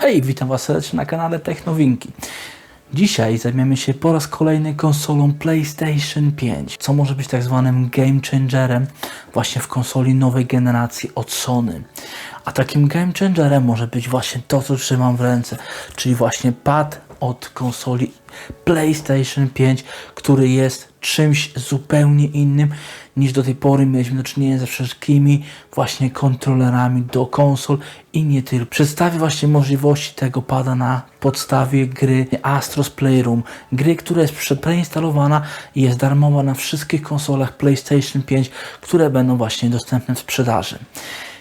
Hej, witam Was serdecznie na kanale Technowinki. Dzisiaj zajmiemy się po raz kolejny konsolą PlayStation 5, co może być tak zwanym game changerem właśnie w konsoli nowej generacji od Sony. A takim game changerem może być właśnie to, co trzymam w ręce, czyli właśnie pad od konsoli PlayStation 5, który jest czymś zupełnie innym niż do tej pory mieliśmy do czynienia ze wszystkimi właśnie kontrolerami do konsol i nie tylko. Przedstawię właśnie możliwości tego pada na podstawie gry Astros Playroom, gry, która jest preinstalowana i jest darmowa na wszystkich konsolach PlayStation 5, które będą właśnie dostępne w sprzedaży.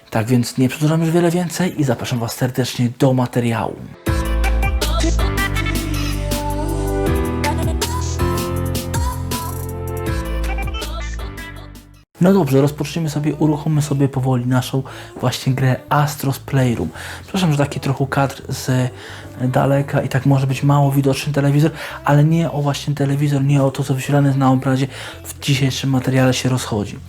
Tak więc nie przedłużam już wiele więcej i zapraszam Was serdecznie do materiału. No dobrze, rozpoczniemy sobie, uruchommy sobie powoli naszą właśnie grę Astros Playroom. Przepraszam, że taki trochę kadr z daleka i tak może być mało widoczny telewizor, ale nie o właśnie telewizor, nie o to, co wyświetlane na obrazie w dzisiejszym materiale się rozchodzi.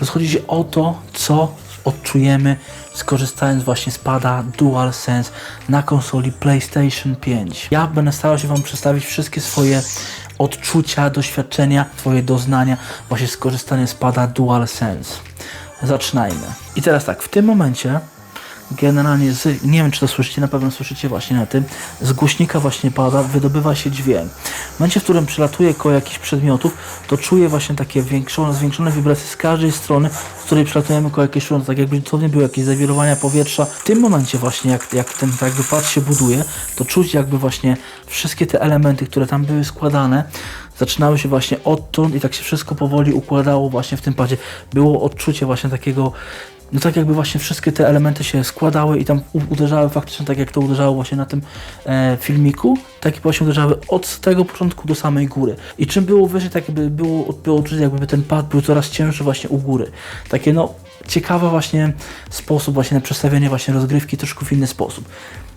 Rozchodzi się o to, co odczujemy skorzystając właśnie z pada DualSense na konsoli PlayStation 5. Ja będę starał się Wam przedstawić wszystkie swoje odczucia, doświadczenia, swoje doznania właśnie skorzystania z pada DualSense. Zaczynajmy. I teraz tak, w tym momencie generalnie z, nie wiem czy to słyszycie, na pewno słyszycie właśnie na tym, z głośnika właśnie pada, wydobywa się dźwięk. W momencie, w którym przelatuje koło jakichś przedmiotów, to czuję właśnie takie zwiększone, zwiększone wibracje z każdej strony, z której przelatujemy koło jakiejś strony, tak jakby to nie były jakieś zawirowania powietrza. W tym momencie właśnie, jak, jak ten jakby pad się buduje, to czuć jakby właśnie wszystkie te elementy, które tam były składane, zaczynały się właśnie odtąd i tak się wszystko powoli układało właśnie w tym padzie. Było odczucie właśnie takiego no tak jakby właśnie wszystkie te elementy się składały i tam uderzały faktycznie tak jak to uderzało właśnie na tym e, filmiku, tak właśnie uderzały od tego początku do samej góry. I czym było wyżej, tak jakby było, było czuć jakby ten pad był coraz cięższy właśnie u góry. Takie no ciekawy właśnie sposób właśnie na przedstawienie właśnie rozgrywki troszkę w inny sposób.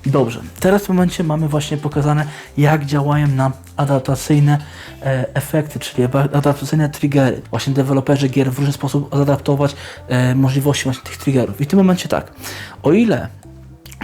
Dobrze, teraz w momencie mamy właśnie pokazane jak działają nam adaptacyjne e, efekty, czyli adaptacyjne triggery. Właśnie deweloperzy gier w różny sposób zadaptować e, możliwości właśnie tych triggerów. I w tym momencie tak, o ile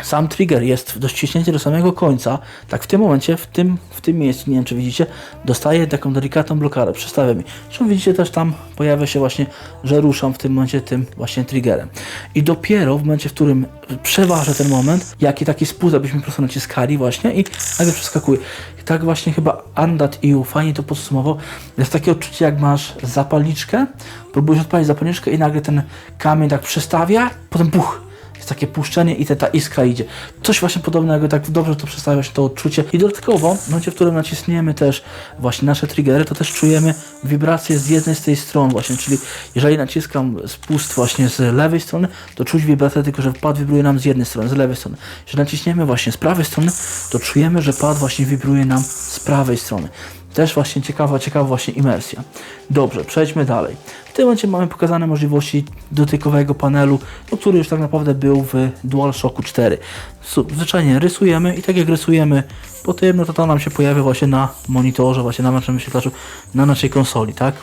sam trigger jest do ściśnięcia do samego końca, tak w tym momencie, w tym, w tym miejscu, nie wiem czy widzicie, dostaję taką delikatną blokadę, przestawiam mi. Zresztą widzicie też tam pojawia się właśnie, że ruszam w tym momencie tym właśnie triggerem. I dopiero w momencie, w którym przeważę ten moment, jaki taki spust, abyśmy po prostu naciskali właśnie i nagle przeskakuje. I tak właśnie chyba Andat EU fajnie to podsumował. Jest takie odczucie, jak masz zapalniczkę, próbujesz odpalić zapalniczkę i nagle ten kamień tak przestawia, potem puch, jest takie puszczenie i te, ta iskra idzie. Coś właśnie podobnego, tak dobrze to przedstawia się to odczucie. I dodatkowo, w momencie, w którym naciśniemy też właśnie nasze triggery, to też czujemy wibracje z jednej z tej strony właśnie, czyli jeżeli naciskam spust właśnie z lewej strony, to czuć wibrację tylko, że pad wibruje nam z jednej strony, z lewej strony. Jeżeli naciśniemy właśnie z prawej strony, to czujemy, że pad właśnie wibruje nam z prawej strony. Też właśnie ciekawa, ciekawa właśnie imersja. Dobrze, przejdźmy dalej. W tym momencie mamy pokazane możliwości dotykowego panelu, no, który już tak naprawdę był w DualShocku 4. Su- Zwyczajnie rysujemy i tak jak rysujemy po tym, no to to nam się pojawia właśnie na monitorze, właśnie na naszym wyświetlaczu, na naszej konsoli, tak?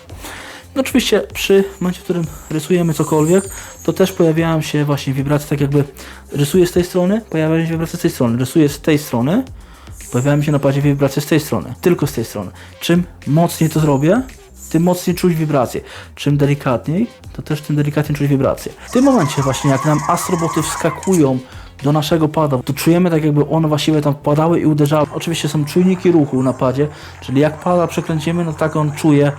No oczywiście przy momencie, w którym rysujemy cokolwiek, to też pojawiają się właśnie wibracje, tak jakby rysuję z tej strony, pojawiają się wibracje z tej strony, rysuję z tej strony, pojawiają się na padzie wibracje z tej strony, tylko z tej strony. Czym mocniej to zrobię, tym mocniej czuć wibracje. Czym delikatniej, to też tym delikatniej czuć wibracje. W tym momencie właśnie, jak nam astroboty wskakują do naszego pada, to czujemy tak jakby one właściwie tam wpadały i uderzały. Oczywiście są czujniki ruchu na padzie, czyli jak pada przekręcimy, no tak on czuje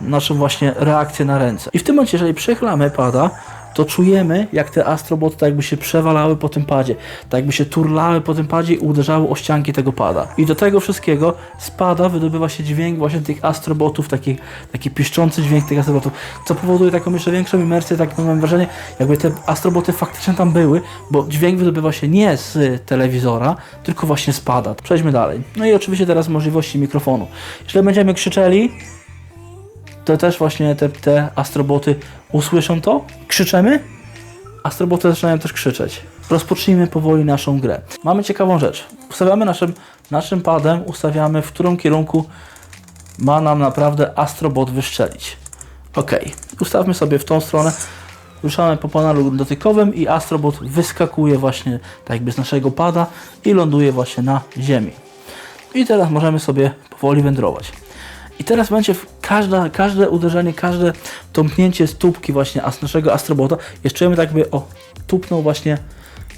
naszą właśnie reakcję na ręce. I w tym momencie, jeżeli przechylamy pada, to czujemy, jak te astroboty tak jakby się przewalały po tym padzie, tak jakby się turlały po tym padzie i uderzały o ścianki tego pada. I do tego wszystkiego z pada wydobywa się dźwięk właśnie tych astrobotów, taki, taki piszczący dźwięk tych astrobotów, co powoduje taką jeszcze większą imersję, takie mam wrażenie, jakby te astroboty faktycznie tam były, bo dźwięk wydobywa się nie z telewizora, tylko właśnie z pada. Przejdźmy dalej. No i oczywiście teraz możliwości mikrofonu. Jeżeli będziemy krzyczeli, to też właśnie te, te astroboty usłyszą to, krzyczemy, astroboty zaczynają też krzyczeć. Rozpocznijmy powoli naszą grę. Mamy ciekawą rzecz. Ustawiamy naszym, naszym padem, ustawiamy w którym kierunku ma nam naprawdę astrobot wyszczelić. Ok, ustawmy sobie w tą stronę. ruszamy po panelu dotykowym i Astrobot wyskakuje właśnie tak jakby z naszego pada i ląduje właśnie na ziemi. I teraz możemy sobie powoli wędrować. I teraz będzie każda, każde uderzenie, każde tąpnięcie stópki właśnie as- naszego astrobota, jeszcze czujemy tak jakby, o, tupnął właśnie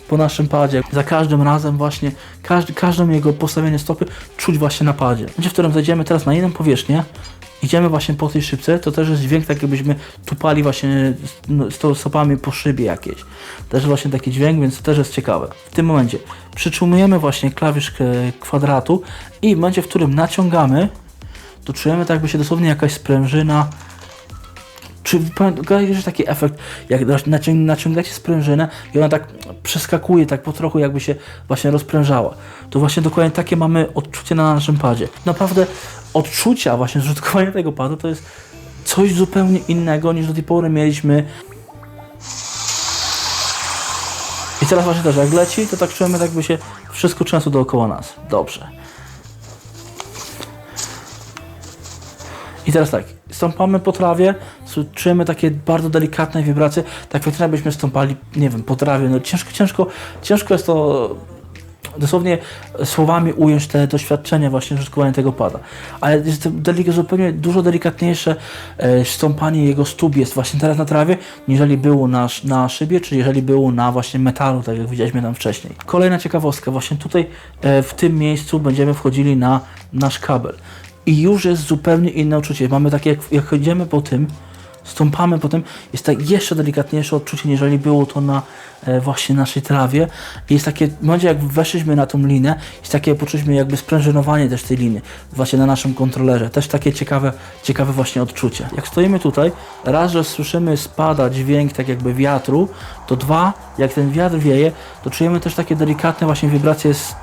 po naszym padzie. Za każdym razem właśnie, każdy, każdą jego postawienie stopy czuć właśnie na padzie. Momencie, w którym zejdziemy teraz na inną powierzchnię, idziemy właśnie po tej szybce, to też jest dźwięk tak jakbyśmy tupali właśnie no, sto- stopami po szybie jakiejś. Też właśnie taki dźwięk, więc to też jest ciekawe. W tym momencie przytrzymujemy właśnie klawisz kwadratu i w momencie, w którym naciągamy, to czujemy tak jakby się dosłownie jakaś sprężyna czy kojarzysz taki efekt, jak nacią- naciągacie sprężynę i ona tak przeskakuje, tak po trochu jakby się właśnie rozprężała. To właśnie dokładnie takie mamy odczucie na naszym padzie. Naprawdę odczucia właśnie z tego padu to jest coś zupełnie innego niż do tej pory mieliśmy. I teraz właśnie też jak leci, to tak czujemy tak jakby się wszystko często dookoła nas. Dobrze. I teraz tak, stąpamy po trawie, czujemy takie bardzo delikatne wibracje, tak jak jakbyśmy stąpali, nie wiem, po trawie. No ciężko, ciężko, ciężko jest to dosłownie słowami ująć te doświadczenia właśnie użytkowania tego pada. Ale jest delik- zupełnie dużo delikatniejsze e, stąpanie jego stóp jest właśnie teraz na trawie, niżeli było na, na szybie, czy jeżeli było na właśnie metalu, tak jak widzieliśmy tam wcześniej. Kolejna ciekawostka, właśnie tutaj e, w tym miejscu będziemy wchodzili na nasz kabel. I już jest zupełnie inne uczucie. Mamy takie, jak, jak chodzimy po tym, stąpamy po tym, jest tak jeszcze delikatniejsze odczucie, niżeli było to na e, właśnie naszej trawie. I jest takie, w momencie jak weszliśmy na tą linę, jest takie poczuliśmy jakby sprężynowanie też tej liny, właśnie na naszym kontrolerze. Też takie ciekawe, ciekawe właśnie odczucie. Jak stoimy tutaj, raz, że słyszymy spada dźwięk tak jakby wiatru, to dwa, jak ten wiatr wieje, to czujemy też takie delikatne właśnie wibracje z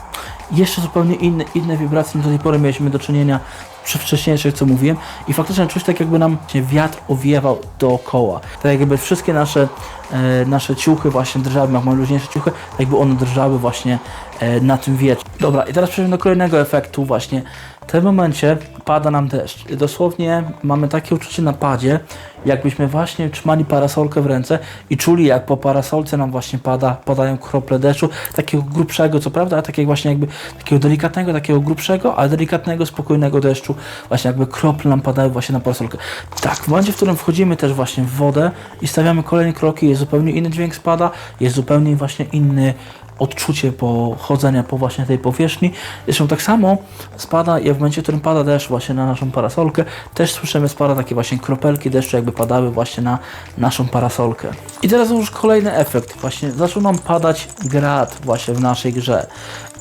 jeszcze zupełnie inne, inne wibracje niż do tej pory mieliśmy do czynienia przy wcześniejszych, co mówiłem i faktycznie czuć tak jakby nam wiatr owiewał dookoła. Tak jakby wszystkie nasze, e, nasze ciuchy właśnie drżały, jak mamy luźniejsze ciuchy, tak jakby one drżały właśnie e, na tym wietrze. Dobra, i teraz przejdźmy do kolejnego efektu właśnie. W tym momencie pada nam deszcz. Dosłownie mamy takie uczucie na padzie, jakbyśmy właśnie trzymali parasolkę w ręce i czuli jak po parasolce nam właśnie pada, padają krople deszczu, takiego grubszego co prawda, ale takiego właśnie jakby takiego delikatnego, takiego grubszego, ale delikatnego, spokojnego deszczu, właśnie jakby krople nam padały właśnie na parasolkę. Tak, w momencie, w którym wchodzimy też właśnie w wodę i stawiamy kolejne kroki, jest zupełnie inny dźwięk spada, jest zupełnie właśnie inny odczucie po chodzenia po właśnie tej powierzchni. Zresztą tak samo spada, jak w momencie, w którym pada deszcz właśnie na naszą parasolkę, też słyszymy spada takie właśnie kropelki deszczu, jakby padały właśnie na naszą parasolkę. I teraz już kolejny efekt. Właśnie zaczął nam padać grad właśnie w naszej grze.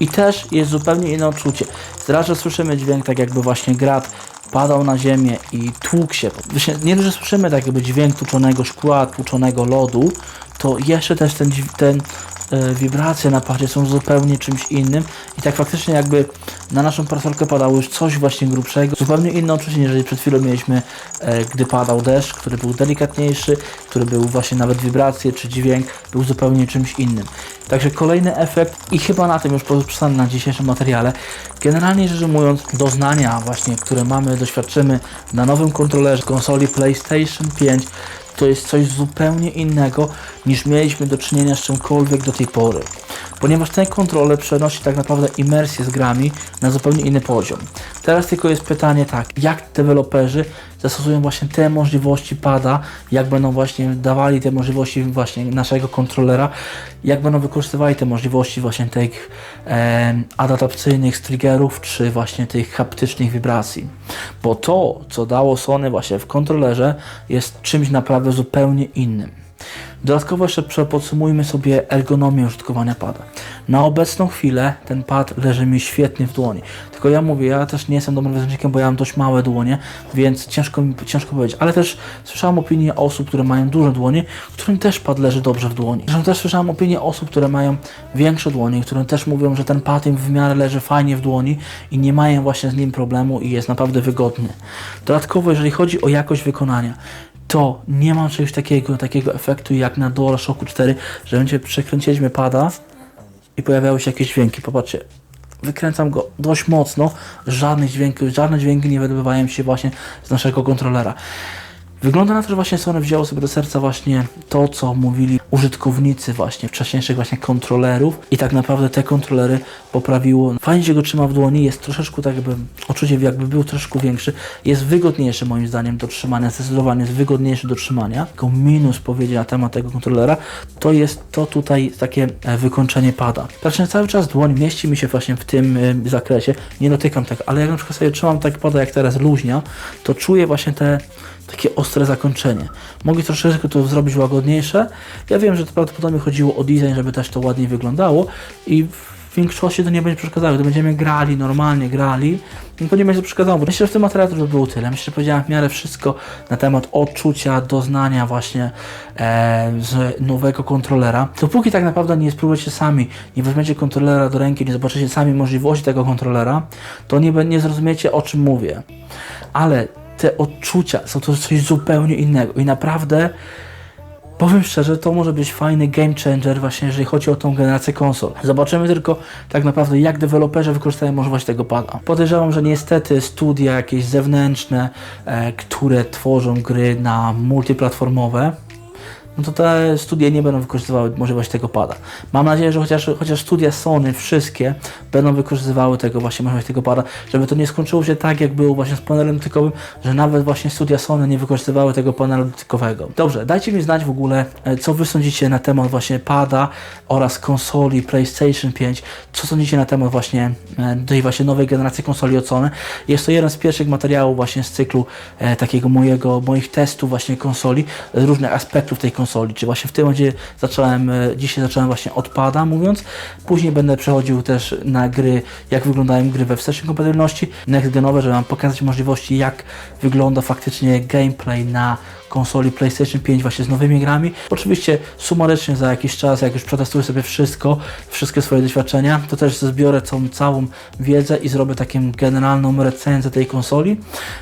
I też jest zupełnie inne odczucie. Że słyszymy dźwięk tak jakby właśnie grad padał na ziemię i tłukł się. Właśnie Nie że słyszymy tak jakby dźwięk tłuczonego szkła, tłuczonego lodu, to jeszcze też ten, ten wibracje na padzie są zupełnie czymś innym i tak faktycznie jakby na naszą parasolkę padało już coś właśnie grubszego, zupełnie inne odczucie, niżeli przed chwilą mieliśmy, e, gdy padał deszcz, który był delikatniejszy, który był właśnie nawet wibracje czy dźwięk, był zupełnie czymś innym. Także kolejny efekt i chyba na tym już pozostanę na dzisiejszym materiale. Generalnie rzecz ujmując, doznania właśnie, które mamy, doświadczymy na nowym kontrolerze konsoli PlayStation 5 to jest coś zupełnie innego niż mieliśmy do czynienia z czymkolwiek do tej pory. Ponieważ ten kontroler przenosi tak naprawdę imersję z grami na zupełnie inny poziom. Teraz tylko jest pytanie tak, jak deweloperzy zastosują właśnie te możliwości pada, jak będą właśnie dawali te możliwości właśnie naszego kontrolera, jak będą wykorzystywali te możliwości właśnie tych em, adaptacyjnych triggerów, czy właśnie tych haptycznych wibracji. Bo to, co dało Sony właśnie w kontrolerze, jest czymś naprawdę zupełnie innym. Dodatkowo jeszcze prze- podsumujmy sobie ergonomię użytkowania pada. Na obecną chwilę ten pad leży mi świetnie w dłoni. Tylko ja mówię, ja też nie jestem dobrym wyznacznikiem, bo ja mam dość małe dłonie, więc ciężko mi ciężko powiedzieć. Ale też słyszałem opinię osób, które mają duże dłonie, którym też pad leży dobrze w dłoni. Zresztą też słyszałem opinię osób, które mają większe dłonie, które też mówią, że ten pad im w miarę leży fajnie w dłoni i nie mają właśnie z nim problemu i jest naprawdę wygodny. Dodatkowo, jeżeli chodzi o jakość wykonania, to nie mam czegoś takiego, takiego efektu jak na DualShocku 4, że będzie przekręciliśmy pada i pojawiały się jakieś dźwięki. Popatrzcie, wykręcam go dość mocno, żadnych dźwięków, żadne dźwięki nie wydobywają się właśnie z naszego kontrolera. Wygląda na to, że właśnie Sony wzięło sobie do serca właśnie to, co mówili użytkownicy właśnie wcześniejszych właśnie kontrolerów i tak naprawdę te kontrolery poprawiło. Fajnie się go trzyma w dłoni, jest troszeczkę tak jakby, odczucie jakby był troszeczkę większy, jest wygodniejszy moim zdaniem do trzymania, zdecydowanie jest wygodniejszy do trzymania. Tylko minus powiedzieć na temat tego kontrolera, to jest to tutaj takie e, wykończenie pada. Praktycznie cały czas dłoń mieści mi się właśnie w tym e, zakresie, nie dotykam tak, ale jak na przykład sobie trzymam tak pada jak teraz luźnia, to czuję właśnie te takie ostre zakończenie. Mogli troszeczkę to zrobić łagodniejsze. Ja wiem, że to prawdopodobnie chodziło o design, żeby też to ładniej wyglądało i w większości to nie będzie przeszkadzało. Gdy będziemy grali, normalnie grali, to nie będzie to przeszkadzało. Myślę, że w tym materiale to było tyle. Myślę, że powiedziałem w miarę wszystko na temat odczucia, doznania właśnie e, z nowego kontrolera. Dopóki tak naprawdę nie spróbujecie sami, nie weźmiecie kontrolera do ręki, nie zobaczycie sami możliwości tego kontrolera, to nie, nie zrozumiecie o czym mówię. Ale te odczucia są to coś zupełnie innego i naprawdę powiem szczerze, to może być fajny game changer właśnie jeżeli chodzi o tą generację konsol. Zobaczymy tylko tak naprawdę jak deweloperzy wykorzystają możliwość tego pada. Podejrzewam, że niestety studia jakieś zewnętrzne, e, które tworzą gry na multiplatformowe, no to te studia nie będą wykorzystywały możliwości tego pada. Mam nadzieję, że chociaż, chociaż studia Sony wszystkie będą wykorzystywały tego właśnie możliwość tego pada, żeby to nie skończyło się tak, jak było właśnie z panelem dotykowym, że nawet właśnie studia Sony nie wykorzystywały tego panelu dotykowego. Dobrze, dajcie mi znać w ogóle, e, co wy sądzicie na temat właśnie pada oraz konsoli PlayStation 5, co sądzicie na temat właśnie e, tej właśnie nowej generacji konsoli od Sony. Jest to jeden z pierwszych materiałów właśnie z cyklu e, takiego mojego, moich testów właśnie konsoli, z różnych aspektów tej konsoli, czy właśnie w tym momencie zacząłem, e, dzisiaj zacząłem właśnie od pada mówiąc, później będę przechodził też na gry, jak wyglądają gry we wstecznej kompatybilności, next genowe, żeby wam pokazać możliwości, jak wygląda faktycznie gameplay na konsoli PlayStation 5 właśnie z nowymi grami. Oczywiście sumarycznie za jakiś czas, jak już przetestuję sobie wszystko, wszystkie swoje doświadczenia, to też zbiorę tą całą wiedzę i zrobię taką generalną recenzję tej konsoli,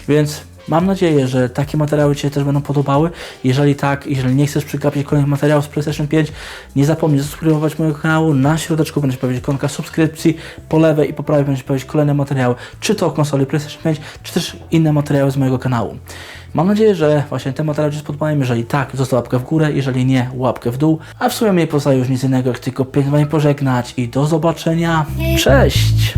więc Mam nadzieję, że takie materiały Ci się też będą podobały. Jeżeli tak, jeżeli nie chcesz przegapić kolejnych materiałów z PlayStation 5, nie zapomnij zasubskrybować mojego kanału. Na środeczku będzie powiedzieć ikonka subskrypcji, po lewej i po prawej będzie powiedzieć kolejne materiały, czy to o konsoli PlayStation 5, czy też inne materiały z mojego kanału. Mam nadzieję, że właśnie te materiały Ci się spodobają. Jeżeli tak, zostaw łapkę w górę, jeżeli nie, łapkę w dół. A w sumie nie pozostaje już nic innego, jak tylko pięknie pożegnać i do zobaczenia. Cześć!